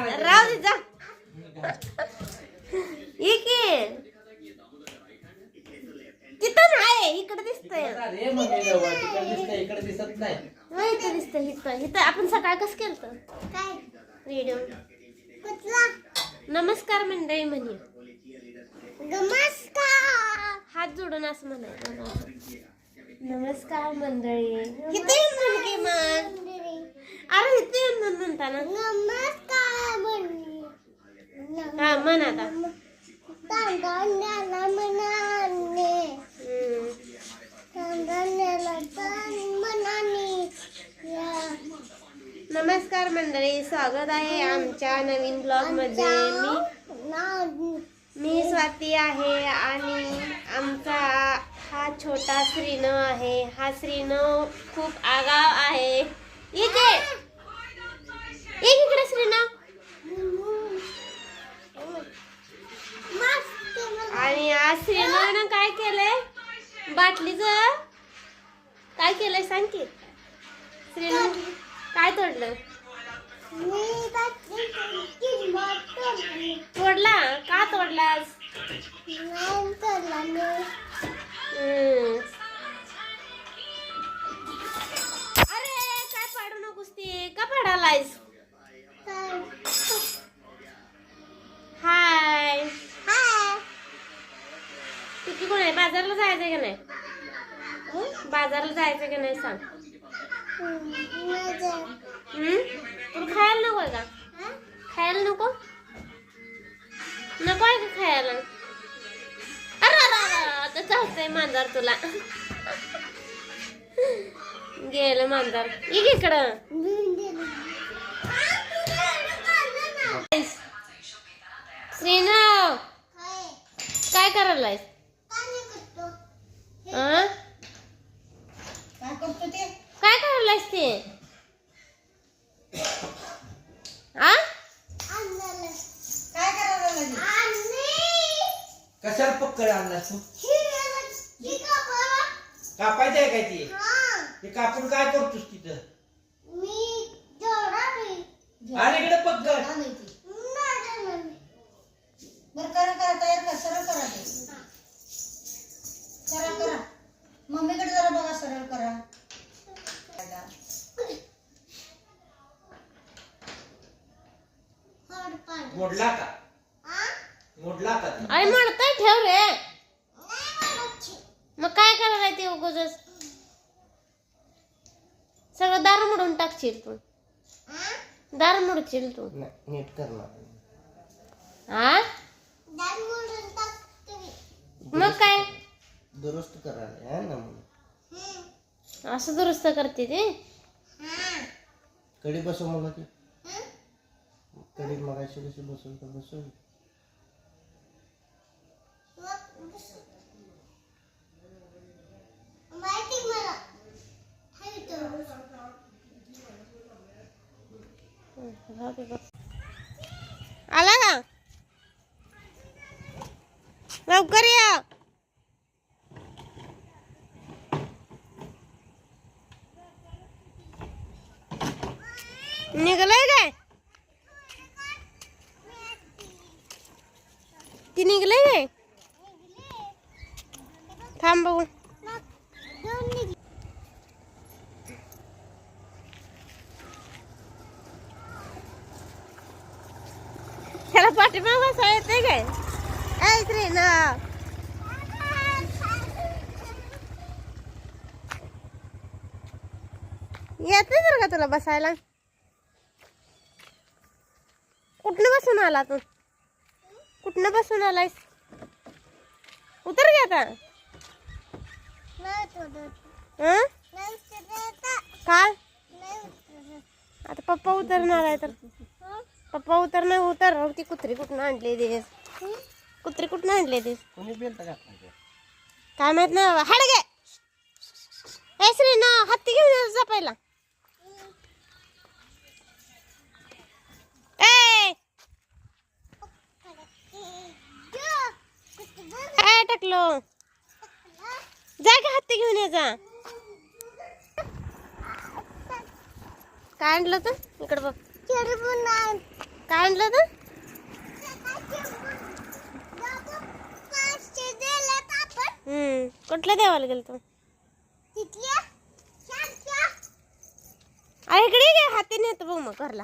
आणायचं राहू दे जा. ये की तिथं नाही इकडे दिसतंय. अरे मम्मी जवळ तिकडे दिसतंय इकडे दिसत नाही. हा इथं दिसतंय इथं इथं. आपण सकाळ कसं केलं काय? व्हिडिओ कुठला? नमस्कार मंडळी म्हणे. नमस्कार. हात जोडून असं म्हणायचं नमस्कार मंडळी. इथे इथे येऊन म्हण की मग. अरे इथे येऊन म्हण म्हणताना. नमस्कार म्हणे. हा म्हण आता. नमस्कार मंडळी स्वागत आहे आमच्या नवीन ब्लॉगमध्ये. मी मी स्वाती आहे आणि आमचा हा छोटा श्रीनव आहे. हा श्रीनव खूप आगाव आहे. इथे एक इकडे श्रीनव मस्त मला आणि आज श्रीनवनं काय केलंय बाटलीच काय केलंय सांग की. श्रीनव काय तोडलं? तोडला का तोडलास. अरे काय पाडू नकोस ते. का पाडालायस? हाय. हाय. किती कोण आहे? बाजारला जायचं का नाही? बाजारला जायचं का नाही सांग? तुला खायला नको का? खायला नको? नको आहे का खायला? अरे आता चालतंय मांजर तुला. गेलं मांजर. इक इकडं श्रीनाव काय करायलायस आ? काय करतो ते काय करायलायस ते आ काय करायला कशाला पक्कड आणलास तू? कापायचं आहे काय ते? ते कापून काय करतोस तिथं? आणि इकडे पक्कड बर करा करा तयार कर सरळ करा ते. करा करा. मम्मीकडे जरा बघा सरळ करा. मोडला का? मोडला का ते? अरे म्हणताय ठेव रे. मग काय करायला ते उगच सगळं दार मोडून टाकशील तू. दार मोडशील तू. नाही नीट कर ना हा मग काय? दुरुस्त करायला आहे ना म्हणून असं दुरुस्त करते ते? कडी बसव मला ती. कडी मगाशी कशी बसवली तर बसवली. आला का लवकर या. निघलंय काय? ती निघलंय काय? थांब बघू. त्याला पाठीमाग बसा येते काय? ऐ रे ना. येत नाही जर का तुला बसायला? कुठनं बसून आला तू? कुठनं बसून आलायस? उतर घ्या आता. हं? उतरत. आता पप्पा उतरणार आहे तर? पप्पा उतरणार उतर ती कुत्री कुठनं आणली देस? कुत्री कुठनं आणली देस काय माहीत बाबा हाड गे श्री ना हत्ती घेऊन जा पहिला ए जो. कुठं ए टाकलो जा की हत्ती घेऊन ये जा. काय आणलं तू इकडे बघ. काय आणलं तर हम्म. कुठल्या देवाला गेलो तू तिथल्या शांतच्या अरे इकडे ये, हाताने येतो बघ मग घरला.